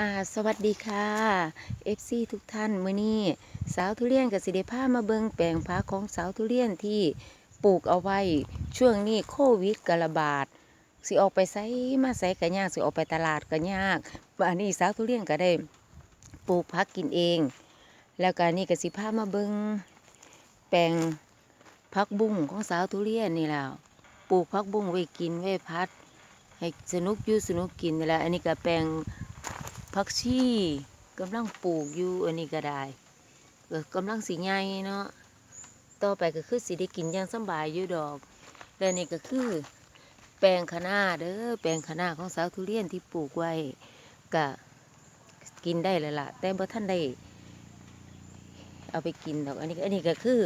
อ่าสวัสดีค่ะ FC ทุกท่านมื้อนี้สาวทุเรียนกับสิเดพามาเบิงแปลงพักของสาวทุเรียนที่ปลูกเอาไว้ ช่วงนี้โควิดกระบาดสิออกไปไสมาไสก็ยากสิออกไปตลาดก็ยากอันนี้สาวทุเรียนก็ได้ปลูกพักกินเอง แล้วก็นี่ก็สิพามาเบิงแปลงพักบุ้งของสาวทุเรียนนี่แหล้วปลูกพักบุ้งไว้กินไว้พัด ให้สนุกยู่สนุกกินนี่แหละอันนี้ก็แปลง ผักชีกำลังปลูกอยู่อันนี้ก็ได้ก็กำลังสีใหญ่เนาะต่อไปก็คือสิได้กินอย่างสบายอยู่ดอกและนี่ก็คือ แปลงคะน้าเด้อแปลงคะน้าของสาวทุเรียนที่ปลูกไว้ก็กินได้แล้วล่ะ แต่บ่ท่านได้เอาไปกินดอกอันนี้อันนี้ก็คือ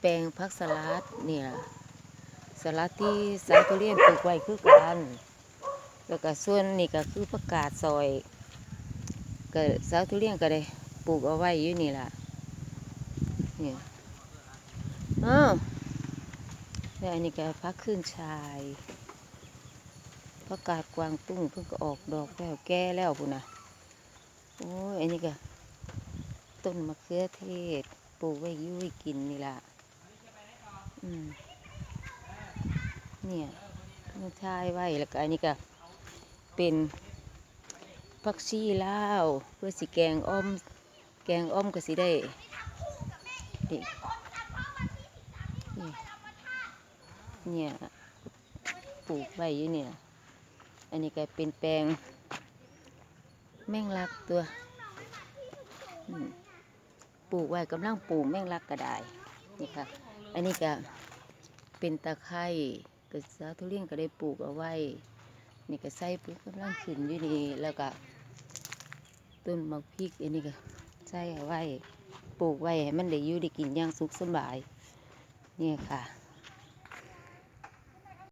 แปลงผักสลัดเนี่ยสลัดที่สาวทุเรียนปลูกไว้คือกัน แล้วก็ส่วนนี่ก็คือประกาศซอยก็สาวทุเรียนก็ได้ปลูกเอาไว้อยู่นี่ล่ะเนี่ยอ้าวแล้วอันนี้ก็พักขึ้นชายประกาศกวางตุ้งเพิ่งก็ออกดอกแล้วแก่แล้วพุ่นนะโอ้ยอันนี้ก็ต้นมะเขือเทศปลูกไว้ยุ่ไว้กินนี่ล่ะอืมเนี่ยมันชายไว้แล้วก็อันนี้ก็ เป็นผักชีลาวเพื่อสิแกงอ้อม แกงอ้อมก็สิได้เนี่ยปลูกไว้อยู่เนี่ย อันนี้ก็เป็นแปลง แมงลักตัวปลูกไว้กำลังปลูกแมงลักก็ได้นี่ค่ะ อันนี้ก็เป็นตะไคร้กระสาทุเรียนก็ได้ปลูกเอาไว้ นี่ก็ใส่ปุ๊บกำลังขึ้นอยู่นี่แล้วก็ต้นมะพริกอันนี้ก็ใส่ไว้ปลูกไว้ให้มันได้อยู่ได้กินอย่างสุขสบายเนี่ยค่ะ